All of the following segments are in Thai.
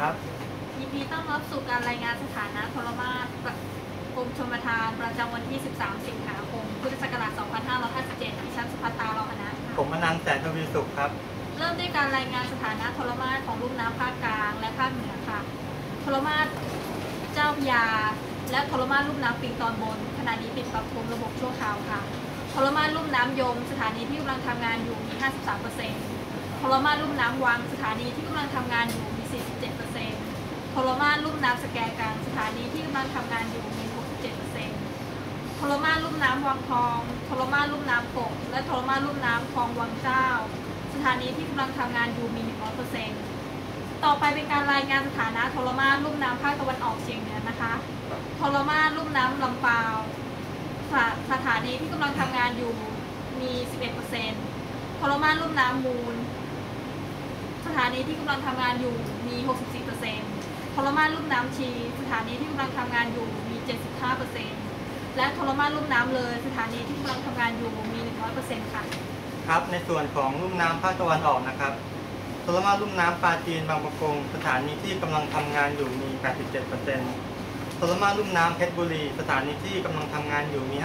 ครับ ยินดีต้อนรับสู่การรายงานสถานะโทรมาศจากกรมชลประทานประจำวันที่ 13 สิงหาคม พุทธศักราช 2557ดิฉันสุภัตตารอหนะค่ะผมอนันต์แสนทวีสุขครับ เริ่มด้วยการรายงานสถานะโทรมาศของลุ่มน้ำภาคกลางและภาคเหนือค่ะโทรมาศเจ้าพระยา และโทรมาศลุ่มน้ำปิงตอนบนขณะนี้ปิดปรับปรุงระบบชั่วคราวค่ะโทรมาศลุ่มน้ำยม สถานีที่กำลังทำงานอยู่มี 53%โทรมาศลุ่มน้ำวังสถานีที่กำลังทำงานอยู่ มี47%โทรมาลุ่มน้ำสแกกลางสถานีที่กำลังทำงานอยู่มี 67%โทรมาลุ่มน้ำวังทองโทรมาลุ่มน้ำกกและโทรมาลุ่มน้ำคลองวังเจ้า สถานีที่กำลังทำงานอยู่มี 100%ต่อไปเป็นการรายงานสถานะโทรมาลุ่มน้ำภาคตะวันออกเฉียงเหนือนะคะโทรมาลุ่มน้ำลำปาวสถาสถานีที่กำลังทำงานอยู่มี 11%โทรมาศลุ่มน้ำมูล สถานีที่กำลังทำงานอยู่มี 64% รมาศลุ่มน้ำชี สถานีที่กำลังทำงานอยู่มี 75%และโทรมาศลุ่มน้ำเลย สถานีที่กำลังทำงานอยู่มี 100%ค่ะ ครับ ในส่วนของลุ่มน้ำภาคตะวันออกนะครับโทรมาลุ่มน้ำปลาจีนบางประกง สถานีที่กำลังทำงานอยู่มี 87%โทรมาลุ่มน้ำเพชรบุรี สถานีที่กำลังทำงานอยู่มี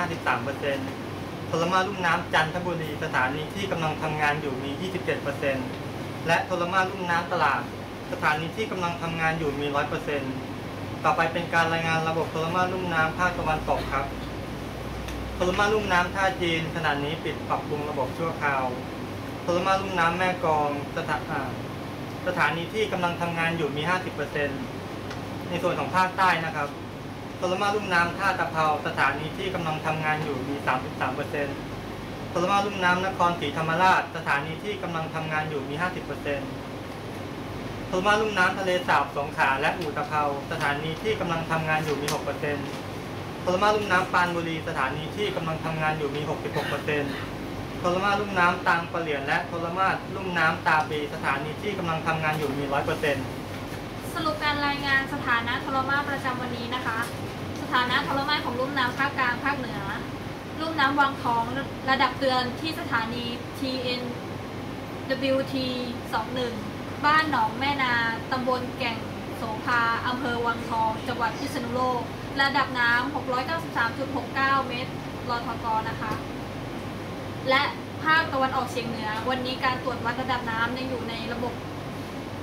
53%โทรมาลุ่มน้ำจันทบุรี สถานีที่กำลังทำงานอยู่มี 27%และโทรมาลุ่มน้ำตลาด สถานีที่กำลังทำงานอยู่มี100%ต่อไปเป็นการรายงานระบบโทรมาลุ่มน้ำภาคตะวันตกครับโทรมาลุ่มน้ำท่าจีนขณะนี้ปิดปรับปรุงระบบชั่วคราวโทรมาลุ่มน้ำแม่กองสถาสถานีที่กำลังทำงานอยู่มี 50%ในส่วนของภาคใต้นะครับโทรมาลุ่มน้ำท่าตะเภาสถานีที่กำลังทำงานอยู่มี 33%โทรมาลุ่มน้ำนครศรีธรรมราช สถานีที่กำลังทำงานอยู่มี 50% โทรมาลุ่มน้ำทะเลสาบสงขาและอู่ตะเภาสถานีที่กำลังทำงานอยู่มี 6%โทรมาลุ่มน้ำปานบุรีสถานีที่กำลังทำงานอยู่มี 66%โทรมาลุ่มน้ำตางปะเหลียนและโทรมาลุ่มน้ำตาปีสถานีที่กำลังทำงานอยู่มี 100%สรุปการรายงานสถานะโทรมาประจำวันนี้นะคะ สถานะโทรมาของลุ่มน้ำภาคกลางภาคเหนือ ลุ่มน้ำวังทองระดับเตือนที่สถานี TN WT 21 บ้านหนองแม่นา ตำบลแก่งโสภาอำเภอวังทอง จังหวัดพิษณุโลก ระดับน้ำ 693.69 เมตรรอทกนะคะ และภาคตะวันออกเฉียงเหนือ วันนี้การตรวจวัดระดับน้ำยังอยู่ในระบบ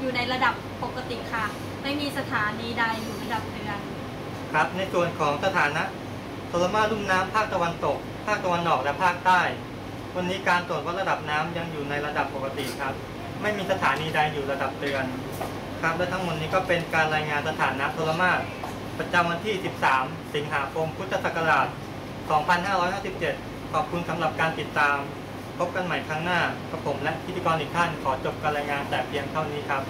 อยู่ในระดับปกติค่ะ ไม่มีสถานีใดอยู่ระดับเตือนครับ ในส่วนของสถานะโทรมาลุ่มน้ำภาคตะวันตก ภาคตะวันออกและภาคใต้ วันนี้การตรวจวัดระดับน้ำยังอยู่ในระดับปกติครับ ไม่มีสถานีใดอยู่ระดับเตือนครับและทั้งหมดนี้ก็เป็นการรายงานสถานะโทรมาประจำวันที่ 13 สิงหาคม พุทธศักราช 2557 ขอบคุณสำหรับการติดตาม พบกันใหม่ครั้งหน้ากับผมและพิธีกรอีกท่านขอจบการรายงานแต่เพียงเท่านี้ครับ